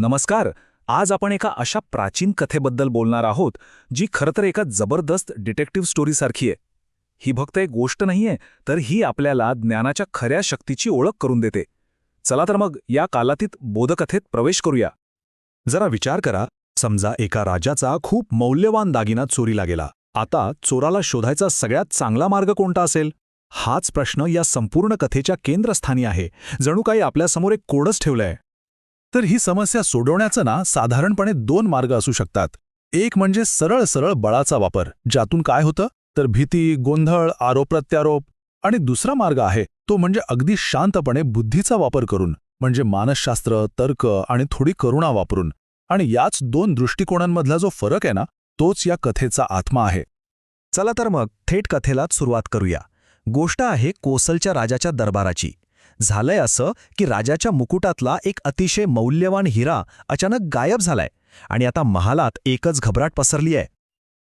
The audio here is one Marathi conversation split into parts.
नमस्कार. आज आपण एका अशा प्राचीन कथेबद्दल बोलणार आहोत जी खरं तर एका जबरदस्त डिटेक्टिव्ह स्टोरीसारखी आहे. ही फक्त एक गोष्ट नाहीये तर ही आपल्याला ज्ञानाच्या खऱ्या शक्तीची ओळख करून देते. चला तर मग या कालातीत बोधकथेत प्रवेश करूया. जरा विचार करा समजा एका राजाचा खूप मौल्यवान दागिना चोरीला गेला. आता चोराला शोधायचा सगळ्यात चांगला मार्ग कोणता असेल? हाच प्रश्न या संपूर्ण कथेच्या केंद्रस्थानी आहे. जणू काही आपल्यासमोर एक कोडच ठेवलंय. तर ही समस्या सोडवण्याचं ना साधारणपणे दोन मार्ग असू शकतात. एक म्हणजे सरळ सरळ बळाचा वापर ज्यातून काय होतं? तर भीती गोंधळ आरोप प्रत्यारोप. आणि दुसरा मार्ग आहे तो म्हणजे अगदी शांतपणे बुद्धीचा वापर करून म्हणजे मानसशास्त्र तर्क आणि थोडी करुणा वापरून. आणि याच दोन दृष्टिकोनांमधला जो फरक आहे ना तोच या कथेचा आत्मा आहे. चला तर मग थेट कथेलाच सुरुवात करूया. गोष्ट आहे कोसलच्या राजाच्या दरबाराची. झालंय असं की राजाच्या मुकुटातला एक अतिशय मौल्यवान हिरा अचानक गायब झालाय आणि आता महालात एकच घबराट पसरली आहे.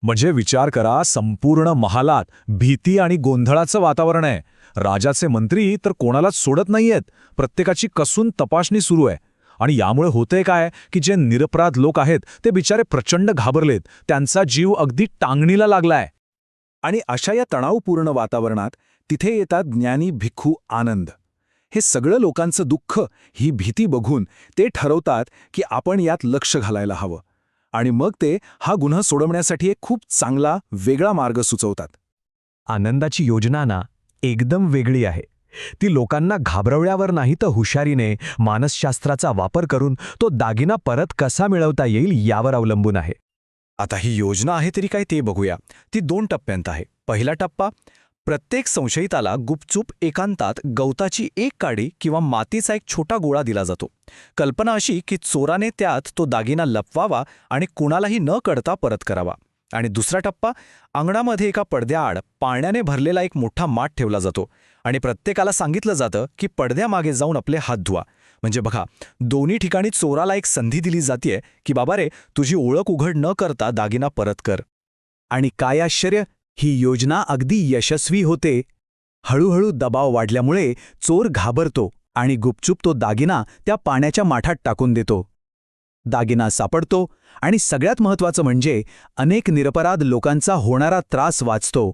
म्हणजे विचार करा संपूर्ण महालात भीती आणि गोंधळाचं वातावरण आहे. राजाचे मंत्री तर कोणालाच सोडत नाहीयेत. प्रत्येकाची कसून तपासणी सुरू आहे. आणि यामुळे होतंय काय की जे निरपराध लोक आहेत ते बिचारे प्रचंड घाबरलेत. त्यांचा जीव अगदी टांगणीला लागलाय. आणि अशा या तणावपूर्ण वातावरणात तिथे येतात ज्ञानी भिक्खू आनंद. हे सगळं लोकांचं दुःख ही भीती बघून ते ठरवतात की आपण यात लक्ष घालायला हवं. आणि मग ते हा गुन्हा सोडवण्यासाठी एक खूप चांगला वेगळा मार्ग सुचवतात. आनंदाची योजना ना एकदम वेगळी आहे. ती लोकांना घाबरवल्यावर नाही तर हुशारीने मानसशास्त्राचा वापर करून तो दागिना परत कसा मिळवता येईल यावर अवलंबून आहे. आता ही योजना आहे तरी काय ते बघूया. ती दोन टप्प्यांत आहे. पहिला टप्पा प्रत्येक संशयिताला गुपचूप एकांतात गवताची एक काडी किंवा मातीचा एक छोटा गोळा दिला जातो. कल्पना अशी की चोराने त्यात तो दागिना लपवावा आणि कुणालाही न कळता परत करावा. आणि दुसरा टप्पा अंगणामध्ये एका पडद्याआड पाण्याने भरलेला एक मोठा माठ ठेवला जातो. आणि प्रत्येकाला सांगितलं जातं की पडद्यामागे जाऊन आपले हात धुवा. म्हणजे बघा दोन्ही ठिकाणी चोराला एक संधी दिली जातीये की बाबा रे तुझी ओळख उघड न करता दागिना परत कर. आणि काय आश्चर्य ही योजना अगदी यशस्वी होते. हळूहळू दबाव वाढल्यामुळे चोर घाबरतो आणि गुपचूप तो दागिना त्या पाण्याच्या माठात टाकून देतो. दागिना सापडतो आणि सगळ्यात महत्त्वाचं म्हणजे अनेक निरपराध लोकांचा होणारा त्रास वाचतो.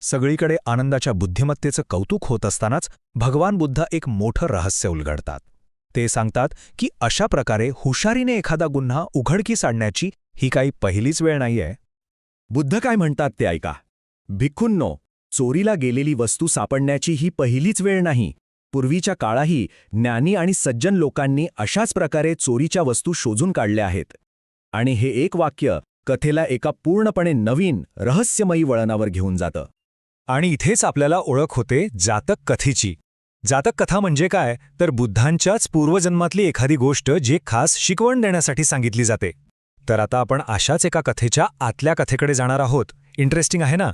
सगळीकडे आनंदाच्या बुद्धिमत्तेचं कौतुक होत असतानाच भगवान बुद्ध एक मोठं रहस्य उलगडतात. ते सांगतात की अशा प्रकारे हुशारीने एखादा गुन्हा उघडकीस आणण्याची ही काही पहिलीच वेळ नाहीये. बुद्ध काय म्हणतात ते ऐका. भिक्खूंनो चोरीला गेलेली वस्तू सापडण्याची ही पहिलीच वेळ नाही. पूर्वीच्या काळाही ज्ञानी आणि सज्जन लोकांनी अशाच प्रकारे चोरीच्या वस्तू शोधून काढल्या आहेत. आणि हे एक वाक्य कथेला एका पूर्णपणे नवीन रहस्यमयी वळणावर घेऊन जातं. आणि इथेच आपल्याला ओळख होते जातक कथेची. जातक कथा म्हणजे काय? तर बुद्धांच्याच पूर्वजन्मातली एखादी गोष्ट जी खास शिकवण देण्यासाठी सांगितली जाते. तर आता आपण अशाच एका कथेच्या आतल्या कथेकडे जाणार आहोत. इंटरेस्टिंग आहे ना?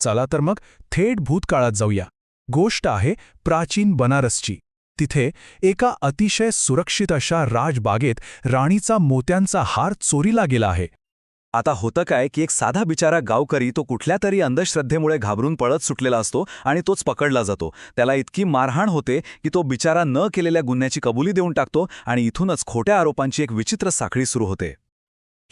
चला तर मग थेट भूतकाळात जाऊया. गोष्ट आहे प्राचीन बनारसची. तिथे एका अतिशय सुरक्षित अशा राजबागेत राणीचा मोत्यांचा हार चोरीला गेला आहे. आता होतं काय की एक साधा बिचारा गावकरी तो कुठल्या तरी अंधश्रद्धेमुळे घाबरून पळत सुटलेला असतो आणि तोच पकडला जातो. त्याला इतकी मारहाण होते की तो बिचारा न केलेल्या गुन्ह्याची कबुली देऊन टाकतो आणि इथूनच खोट्या आरोपांची एक विचित्र साखळी सुरू होते.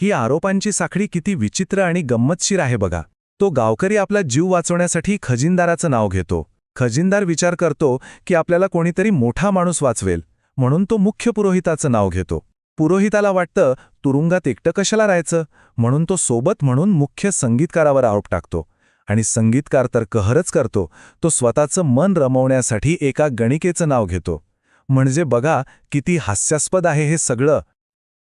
ही आरोपांची साखळी किती विचित्र आणि गंमतशीर आहे बघा. तो गावकरी आपला जीव वाचवण्यासाठी खजिनदाराचं नाव घेतो. खजिनदार विचार करतो की आपल्याला कोणीतरी मोठा माणूस वाचवेल म्हणून तो मुख्य पुरोहिताचं नाव घेतो. पुरोहिताला वाटतं तुरुंगात एकटं कशाला राहायचं? म्हणून तो सोबत म्हणून मुख्य संगीतकारावर आरोप टाकतो. आणि संगीतकार तर कहरच करतो तो स्वतःचं मन रमवण्यासाठी एका गणिकेचं नाव घेतो. म्हणजे बघा किती हास्यास्पद आहे हे सगळं.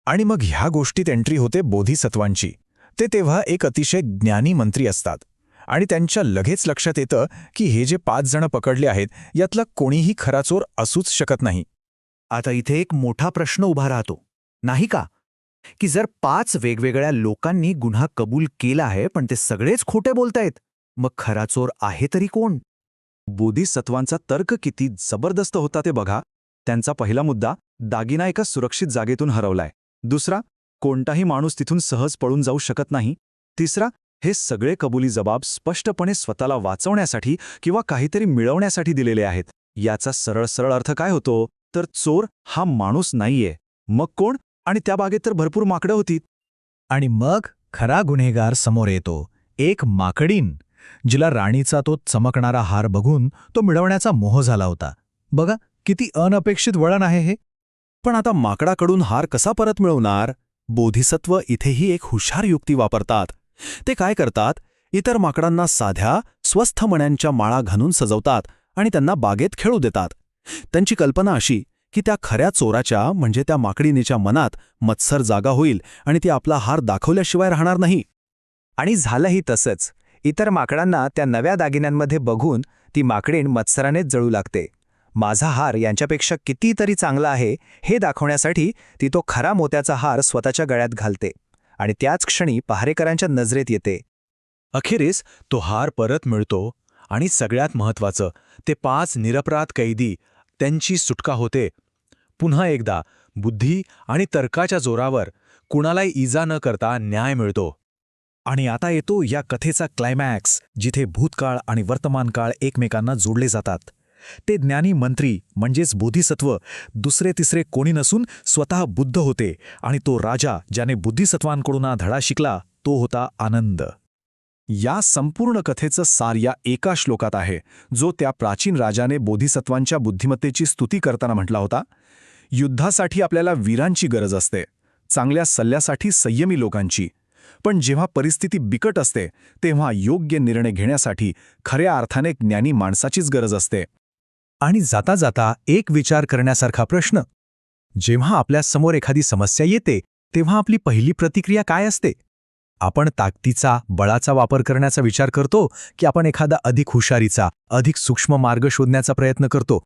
आणि मग ह्या गोष्टीत एंट्री होते बोधिसत्वांची. ते तेव्हा एक अतिशय ज्ञानी मंत्री असतात. आणि त्यांच्या लगेच लक्षात येतं की हे जे पाच जण पकडले आहेत यातला कोणीही खरा चोर असूच शकत नाही. आता इथे एक मोठा प्रश्न उभा राहतो. नाही का? की जर पाच वेगवेगळ्या लोकांनी गुन्हा कबूल केला आहे पण ते सगळेच खोटे बोलतायत मग खरा चोर आहे तरी कोण? बोधिसत्वांचा तर्क किती जबरदस्त होता ते बघा. त्यांचा पहिला मुद्दा दागिना एका सुरक्षित जागेतून हरवलाय. दुसरा कोणताही माणूस तिथून सहज पळून जाऊ शकत नाही. तिसरा हे सगळे कबुली जबाब स्पष्टपणे स्वतःला वाचवण्यासाठी किंवा काहीतरी मिळवण्यासाठी दिलेले आहेत. याचा सरळ सरळ अर्थ काय होतो? तर चोर हा माणूस नाहीये. मग कोण? आणि त्या बागेत तर भरपूर माकडं होती. आणि मग खरा गुन्हेगार समोर येतो. एक माकडीन जिला राणीचा तो चमकणारा हार बघून तो मिळवण्याचा मोह झाला होता. बघा किती अनपेक्षित वळण आहे हे. पण आता माकडाकडून हार कसा परत मिळवणार? बोधिसत्व इथेही एक हुशार युक्ती वापरतात. ते काय करतात? इतर माकडांना साध्या स्वस्थ मण्यांच्या माळा घालून सजवतात आणि त्यांना बागेत खेळू देतात. त्यांची कल्पना अशी की त्या खऱ्या चोराच्या म्हणजे त्या माकडिनीच्या मनात मत्सर जागा होईल आणि ती आपला हार दाखवल्याशिवाय राहणार नाही. आणि झालंही तसंच. इतर माकडांना त्या नव्या दागिन्यांमध्ये बघून ती माकडीण मत्सरानेच जळू लागते. माझा हार यांच्यापेक्षा कितीतरी चांगला आहे हे दाखवण्यासाठी ती तो खरा मोत्याचा हार स्वतःच्या गळ्यात घालते आणि त्याच क्षणी पहारेकरांच्या नजरेत येते. अखेरीस तो हार परत मिळतो आणि सगळ्यात महत्वाचं ते पाच निरपराध कैदी त्यांची सुटका होते. पुन्हा एकदा बुद्धी आणि तर्काच्या जोरावर कुणालाही इजा न करता न्याय मिळतो. आणि आता येतो या कथेचा क्लायमॅक्स जिथे भूतकाळ आणि वर्तमानकाळ एकमेकांना जोडले जातात. ते ज्ञानी मंत्री म्हणजेच बोधिसत्व दुसरे तिसरे कोणी नसून स्वतः बुद्ध होते आणि तो राजा ज्याने बुद्धिसत्वांकडून हा धडा शिकला तो होता आनंद. या संपूर्ण कथेचं सार या एका श्लोकात आहे जो त्या प्राचीन राजाने बोधिसत्वांच्या बुद्धिमत्तेची स्तुती करताना म्हटला होता. युद्धासाठी आपल्याला वीरांची गरज असते चांगल्या सल्ल्यासाठी संयमी लोकांची. पण जेव्हा परिस्थिती बिकट असते तेव्हा योग्य निर्णय घेण्यासाठी खऱ्या अर्थाने ज्ञानी माणसाचीच गरज असते. आणि जाता जाता एक विचार करण्यासारखा प्रश्न. जेव्हा आपल्यासमोर एखादी समस्या येते तेव्हा आपली पहिली प्रतिक्रिया काय असते? आपण ताकदीचा बळाचा वापर करण्याचा विचार करतो की आपण एखादा अधिक हुशारीचा अधिक सूक्ष्म मार्ग शोधण्याचा प्रयत्न करतो.